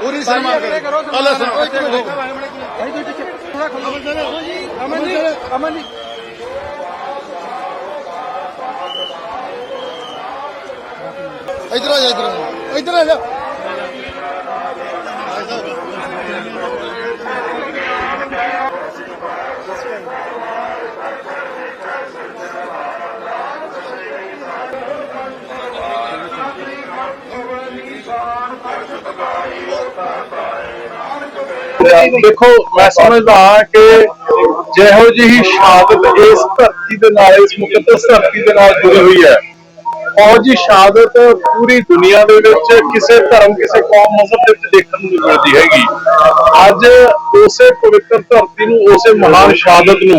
ਪੂਰੀ ਸਨਮਾਨ ਕਰੋ। ਅੱਲਾ ਸਨਮਾਨ ਅਮਨ ਜੀ ਅਮਨ ਜੀ ਇਧਰ ਆ ਜਾ ਇਧਰ ਇਧਰ ਆ ਜਾ। ਦੇਖੋ ਮੈਂ ਸਮਝਦਾ ਹਾਂ ਕਿ ਜਿਹੋ ਜਿਹੀ ਸ਼ਹਾਦਤ ਇਸ ਧਰਤੀ ਦੇ ਨਾਲ ਇਸ ਮੁਕੱਦਸ ਧਰਤੀ ਦੇ ਨਾਲ ਜੁੜੀ ਹੋਈ ਹੈ। ਉਹ ਜੀ ਸ਼ਹਾਦਤ ਪੂਰੀ ਦੁਨੀਆ ਦੇ ਵਿੱਚ ਕਿਸੇ ਧਰਮ, ਕਿਸੇ ਕੌਮ ਮਜ਼ਹਬ ਦੇ ਵਿੱਚ ਦੇਖਣ ਨੂੰ ਮਿਲਦੀ ਹੈਗੀ। ਅੱਜ ਉਸੇ ਪਵਿੱਤਰ ਧਰਤੀ ਨੂੰ, ਉਸੇ ਮਹਾਨ ਸ਼ਹਾਦਤ ਨੂੰ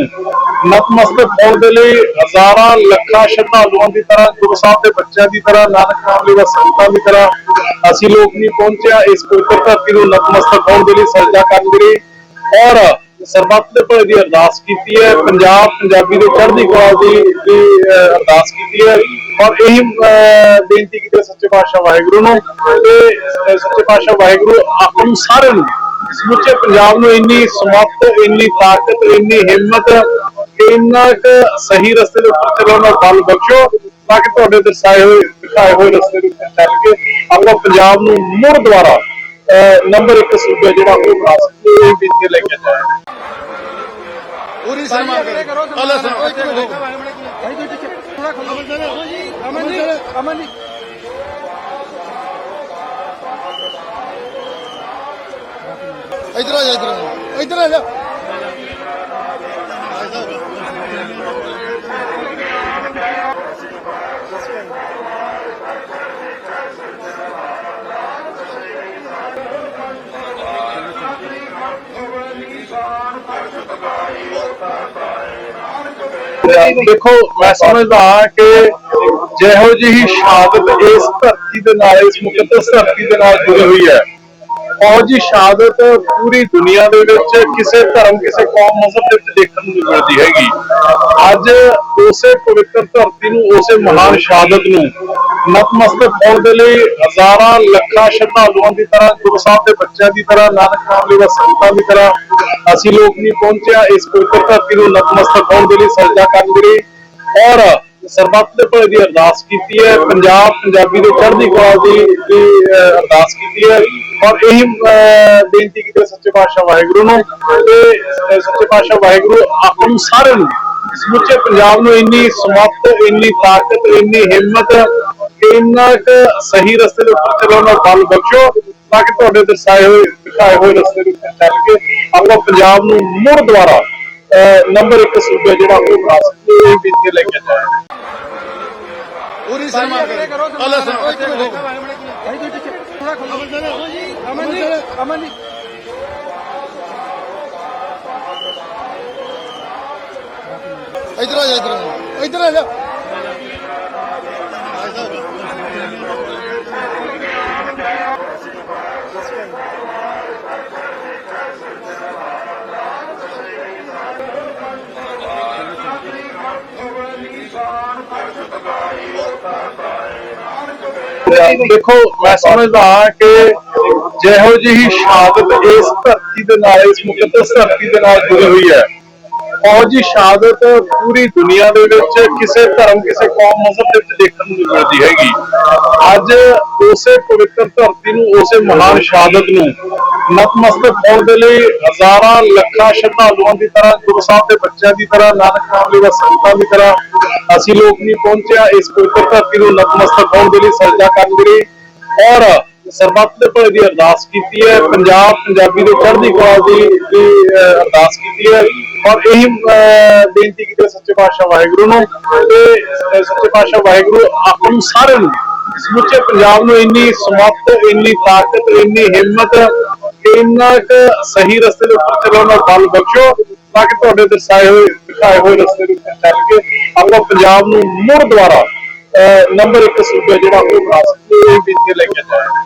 ਨਤਮਸਤਕ ਹੋਣ ਦੇ ਲਈ ਹਜ਼ਾਰਾਂ ਲੱਖਾਂ ਸ਼ਰਧਾਲੂਆਂ ਦੀ ਤਰ੍ਹਾਂ, ਗੁਰੂ ਸਾਹਿਬ ਦੇ ਬੱਚਿਆਂ ਦੀ ਤਰ੍ਹਾਂ, ਨਾਨਕ ਨਾਮ ਲੈਵਾ ਸੰਗਤਾਂ ਦੀ ਤਰ੍ਹਾਂ ਅਸੀਂ ਲੋਕ ਨਹੀਂ ਪਹੁੰਚਿਆ ਇਸ ਪਵਿੱਤਰ ਧਰਤੀ ਨੂੰ ਨਤਮਸਤਕ ਹੋਣ ਦੇ ਲਈ ਸਜਦਾ ਕਰਨ ਦੇ ਲਈ। ਔਰ ਸਰਬੱਤ ਦੇ ਭਲੇ ਦੀ ਅਰਦਾਸ ਕੀਤੀ ਹੈ ਪੰਜਾਬ ਪੰਜਾਬੀ ਦੇ ਚੜ੍ਹਦੀ ਕਲਾ ਦੀ ਦੀ, ਅਹ, ਅਰਦਾਸ ਕੀਤੀ ਹੈ ਔਰ ਇਹੀ ਅਹ, ਬੇਨਤੀ ਕੀਤੀ ਹੈ ਸੱਚੇ ਪਾਤਸ਼ਾਹ ਵਾਹਿਗੁਰੂ ਨੂੰ ਤੇ ਸੱਚੇ ਪਾਤਸ਼ਾਹ ਵਾਹਿਗੁਰੂ ਆਪ ਨੂੰ ਸਾਰਿਆਂ ਨੂੰ ਸਮੁੱਚੇ ਪੰਜਾਬ ਨੂੰ ਇੰਨੀ ਸਮੱਤ ਇੰਨੀ ਤਾਕਤ ਇੰਨੀ ਹਿੰਮਤ ਇੰਨਾ ਕੁ ਸਹੀ ਰਸਤੇ ਦੇ ਉੱਪਰ ਚੱਲਣ ਦਾ ਬਲ ਬਖਸ਼ੋ ਤਾਂ ਕਿ ਤੁਹਾਡੇ ਦਰਸਾਏ ਹੋਏ ਦਿਖਾਏ ਹੋਏ ਰਸਤੇ ਦੇ ਉੱਤੇ ਚੱਲ ਕੇ ਆਪਣਾ ਪੰਜਾਬ ਨੂੰ ਮੁੜ ਦੁਬਾਰਾ ਨੰਬਰ 1 ਸੂਬਾ ਜਿਹੜਾ ਉਹ ਬਣਾ ਸਕੀਏ ਇਹ ਬੇਨਤੀ ਲੈ ਕੇ ਜਾਇਆ ਪੂਰੀ ਸਨਮਾਨ ਕਰੋ ਅੱਲਾ ਸਨਮਾਨ ਅਮਨ ਜੀ ਅਮਨ ਜੀ ਇਧਰ ਆ ਜਾ ਇਧਰ ਇਧਰ ਆ ਜਾ। ਦੇਖੋ, ਮੈਂ ਸਮਝਦਾ ਕਿ ਜਿਹੋ ਜਿਹੀ ਸ਼ਹਾਦਤ ਇਸ ਧਰਤੀ ਦੇ ਨਾਲ, ਇਸ ਮੁਕੱਦਸ ਧਰਤੀ ਦੇ ਨਾਲ ਜੁੜੀ ਹੋਈ ਹੈ, ਉਹ ਜੀ ਸ਼ਹਾਦਤ ਪੂਰੀ ਦੁਨੀਆ ਦੇ ਵਿੱਚ ਕਿਸੇ ਧਰਮ, ਕਿਸੇ ਕੌਮ, ਮਜ਼ਹਬ ਦੇ ਵਿੱਚ ਦੇਖਣ ਨੂੰ ਮਿਲਦੀ ਹੈਗੀ। ਅੱਜ ਉਸੇ ਪਵਿੱਤਰ ਧਰਤੀ ਨੂੰ, ਉਸੇ ਮਹਾਨ ਸ਼ਹਾਦਤ ਨੂੰ ਨਤਮਸਤਕ ਹੋਣ ਦੇ ਲਈ ਹਜ਼ਾਰਾਂ ਲੱਖਾਂ ਸ਼ਰਧਾਲੂਆਂ ਦੀ ਤਰ੍ਹਾਂ, ਗੁਰੂ ਸਾਹਿਬ ਦੇ ਬੱਚਿਆਂ ਦੀ ਤਰ੍ਹਾਂ, ਨਾਨਕ ਨਾਮ ਲੈਵਾ ਸੰਗਤਾਂ ਦੀ ਤਰ੍ਹਾਂ ਅਸੀਂ ਲੋਕ ਨਹੀਂ ਪਹੁੰਚਿਆ ਇਸ ਪਵਿੱਤਰ ਧਰਤੀ ਨੂੰ ਨਤਮਸਤਕ ਹੋਣ ਦੇ ਲਈ ਸਜਦਾ ਕਰਨ ਦੇ ਲਈ। ਔਰ ਸਰਬੱਤ ਦੇ ਭਲੇ ਦੀ ਅਰਦਾਸ ਕੀਤੀ ਹੈ, ਪੰਜਾਬ ਪੰਜਾਬੀ ਦੇ ਚੜ੍ਹਦੀ ਕਲਾ ਦੀ ਅਰਦਾਸ ਕੀਤੀ ਹੈ। ਔਰ ਇਹੀ ਬੇਨਤੀ ਕੀਤੀ ਸੱਚੇ ਪਾਤਸ਼ਾਹ ਵਾਹਿਗੁਰੂ ਨੂੰ। ਤੇ ਸੱਚੇ ਪਾਤਸ਼ਾਹ ਵਾਹਿਗੁਰੂ ਆਪ ਨੂੰ ਸਾਰਿਆਂ ਨੂੰ ਸਮੁੱਚੇ ਪੰਜਾਬ ਨੂੰ ਇੰਨੀ ਸਮੱਤ ਇੰਨੀ ਤਾਕਤ, ਇੰਨੀ ਹਿੰਮਤ ਇੰਨਾ ਕੁ ਸਹੀ ਰਸਤੇ ਦੇ ਉੱਪਰ ਚੱਲਣ ਦਾ ਬਲ ਬਖਸ਼ੋ ਤਾਂ ਕਿ ਤੁਹਾਡੇ ਦਰਸਾਏ ਹੋਏ ਦਿਖਾਏ ਹੋਏ ਰਸਤੇ ਦੇ ਉੱਤੇ ਚੱਲ ਕੇ ਆਪਾਂ ਪੰਜਾਬ ਨੂੰ ਮੁੜ ਅਹ, ਨੰਬਰ 1 ਸੂਬਾ ਜਿਹੜਾ ਉਹ ਬਣਾ ਸਕੀਏ ਇਹ ਬੇਨਤੀ ਲੈ ਕੇ ਜਾਇਆ ਪੂਰੀ ਸਨਮਾਨ ਕਰੋ ਅੱਲਾ ਸਨਮਾਨ ਅਮਨ ਜੀ ਅਮਨ ਜੀ। ਇਧਰ ਆ ਜਾ ਇਧਰ ਇਧਰ ਆ ਜਾ। ਦੇਖੋ, ਮੈਂ ਸਮਝਦਾ ਕਿ ਜਿਹੋ ਜਿਹੀ ਸ਼ਹਾਦਤ ਇਸ ਧਰਤੀ ਦੇ ਨਾਲ, ਇਸ ਮੁਕੱਦਸ ਧਰਤੀ ਦੇ ਨਾਲ ਜੁੜੀ ਹੋਈ ਹੈ। ਉਹ ਜੀ ਸ਼ਹਾਦਤ ਪੂਰੀ ਦੁਨੀਆ ਦੇ ਵਿੱਚ ਕਿਸੇ ਧਰਮ, ਕਿਸੇ ਕੌਮ, ਮਜ਼ਹਬ ਦੇ ਵਿੱਚ ਦੇਖਣ ਨੂੰ ਮਿਲਦੀ ਹੈਗੀ। ਅੱਜ ਉਸੇ ਪਵਿੱਤਰ ਧਰਤੀ ਨੂੰ, ਉਸੇ ਮਹਾਨ ਸ਼ਹਾਦਤ ਨੂੰ ਨਤਮਸਤਕ ਹੋਣ ਦੇ ਲਈ ਹਜ਼ਾਰਾਂ ਲੱਖਾਂ ਸ਼ਰਧਾਲੂਆਂ ਦੀ ਤਰ੍ਹਾਂ, ਗੁਰੂ ਸਾਹਿਬ ਦੇ ਬੱਚਿਆਂ ਦੀ ਤਰ੍ਹਾਂ, ਨਾਨਕ ਨਾਮ ਲੇਵਾ ਸੰਗਤਾਂ ਦੀ ਤਰ੍ਹਾਂ ਅਸੀਂ ਲੋਕ ਨਹੀਂ ਪਹੁੰਚਿਆ, ਇਸ ਪਵਿੱਤਰ ਧਰਤੀ ਨੂੰ ਨਤਮਸਤਕ ਹੋਣ ਦੇ ਲਈ ਸਜਦਾ ਕਰਨ ਦੇ ਲਈ। ਔਰ ਸਰਬੱਤ ਦੇ ਭਲੇ ਦੀ ਅਰਦਾਸ ਕੀਤੀ ਹੈ, ਪੰਜਾਬ, ਪੰਜਾਬੀ ਦੇ ਚੜ੍ਹਦੀ ਕਲਾ ਦੀ ਅਰਦਾਸ ਕੀਤੀ ਹੈ। ਔਰ ਇਹੀ ਬੇਨਤੀ ਕੀਤੀ ਸੱਚੇ ਪਾਤਸ਼ਾਹ ਵਾਹਿਗੁਰੂ ਨੂੰ। ਤੇ ਸੱਚੇ ਪਾਤਸ਼ਾਹ ਵਾਹਿਗੁਰੂ ਆਪਾਂ ਨੂੰ ਸਾਰਿਆਂ ਨੂੰ, ਸਮੁੱਚੇ ਪੰਜਾਬ ਨੂੰ ਇੰਨੀ ਸਮੱਤ ਇੰਨੀ ਤਾਕਤ, ਇੰਨੀ ਹਿੰਮਤ, ਇੰਨਾ ਕੁ ਸਹੀ ਰਸਤੇ ਦੇ ਉੱਪਰ ਚੱਲਣ ਦਾ ਬਲ ਬਖਸ਼ੋ, ਤਾਂ ਕਿ ਤੁਹਾਡੇ ਦਰਸਾਏ ਹੋਏ। ਦਿਖਾਏ ਹੋਏ ਰਸਤੇ ਦੇ ਚੱਲ ਕੇ ਆਪਾਂ ਪੰਜਾਬ ਨੂੰ ਮੁੜ ਦੁਬਾਰਾ ਅਹ, ਨੰਬਰ 1 ਸੂਬਾ ਜਿਹੜਾ ਉਹ ਬਣਾ ਸਕੀਏ ਇਹ ਬੇਨਤੀ ਲੈ ਕੇ ਜਾਇਆ